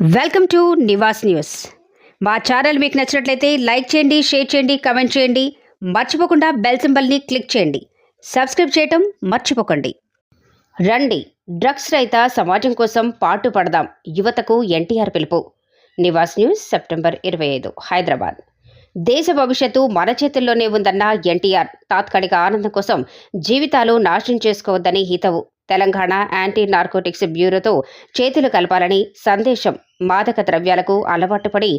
Welcome to Nivas news. మా channel మీకు నచ్చినట్లయితే లైక్ చేయండి షేర్ చేయండి కమెంట్ చేయండి. మర్చిపోకుండా బెల్ సింబల్ని క్లిక్ చేయండి. సబ్స్క్రైబ్ చేయటం మర్చిపోకండి. రండి. డ్రగ్స్ రహిత సమాజం కోసం పాటు పడదాం యువతకు ఎన్టీఆర్ పిలుపు. నివాస్ న్యూస్ సెప్టెంబర్ ఇరవై ఐదు హైదరాబాద్. దేశ భవిష్యత్తు మన చేతుల్లోనే ఉందన్న ఎన్టీఆర్ తాత్కాలిక ఆనందం కోసం జీవితాలు నాశనం చేసుకోవద్దని హితవు. తెలంగాణ యాంటీ నార్కోటిక్స్ బ్యూరోతో చేతులు కలపాలని సందేశం మాదక ద్రవ్యాలకు అలవాటు పడి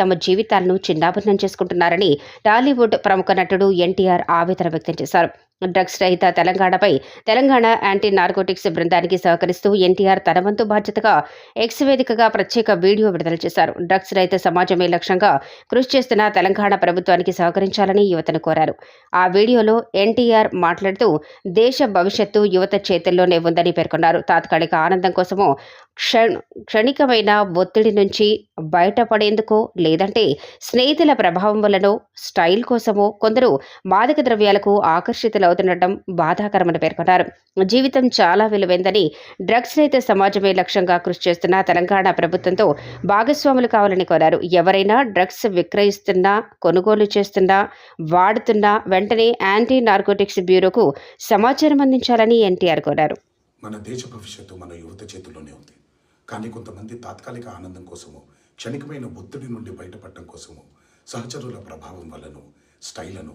తమ జీవితాలను చిన్నాభిన్నం చేసుకుంటున్నారని టాలీవుడ్ ప్రముఖ నటుడు ఎన్టీఆర్ ఆవేదన వ్యక్తం చేశారు. డ్రగ్స్ రహిత తెలంగాణపై తెలంగాణ యాంటీ నార్కోటిక్స్ బృందానికి సహకరిస్తూ ఎన్టీఆర్ తన వంతు బాధ్యతగా ఎక్స్ వేదికగా ప్రత్యేక వీడియో విడుదల చేశారు. డ్రగ్స్ రహిత సమాజమే లక్ష్యంగా కృషి చేస్తున్న తెలంగాణ ప్రభుత్వానికి సహకరించాలని యువతను కోరారు. ఆ వీడియోలో ఎన్టీఆర్ మాట్లాడుతూ దేశ భవిష్యత్తు యువత చేతుల్లోనే ఉందని పేర్కొన్నారు. తాత్కాలిక ఆనందం కోసమో క్షణ క్షణికమైన ఒత్తిడి నుంచి బయటపడేందుకో లేదంటే స్నేహితుల ప్రభావం వలనో స్టైల్ కోసమో కొందరు మాదక ద్రవ్యాలకు అవుతుండటం బాధాకరమని పేర్కొన్నారు. జీవితం చాలా విలువైందని డ్రగ్స్ రహిత సమాజమే లక్ష్యంగా కృషి చేస్తున్న తెలంగాణ ప్రభుత్వంతో భాగస్వాములు కావాలని కోరారు. ఎవరైనా డ్రగ్స్ విక్రయిస్తున్నా కొనుగోలు చేస్తున్నా వాడుతున్నా వెంటనే యాంటీ నార్కోటిక్స్ బ్యూరోకు సమాచారం అందించాలని ఎన్టీఆర్ కోరారు. మన దేశ భవిష్యత్తు మన యువత చేతుల్లోనే ఉంది. కానీ కొంతమంది తాత్కాలిక ఆనందం కోసము క్షణికమైన ఒత్తిడి నుండి బయటపడటం కోసము సహచరుల ప్రభావం వల్లను స్టైలను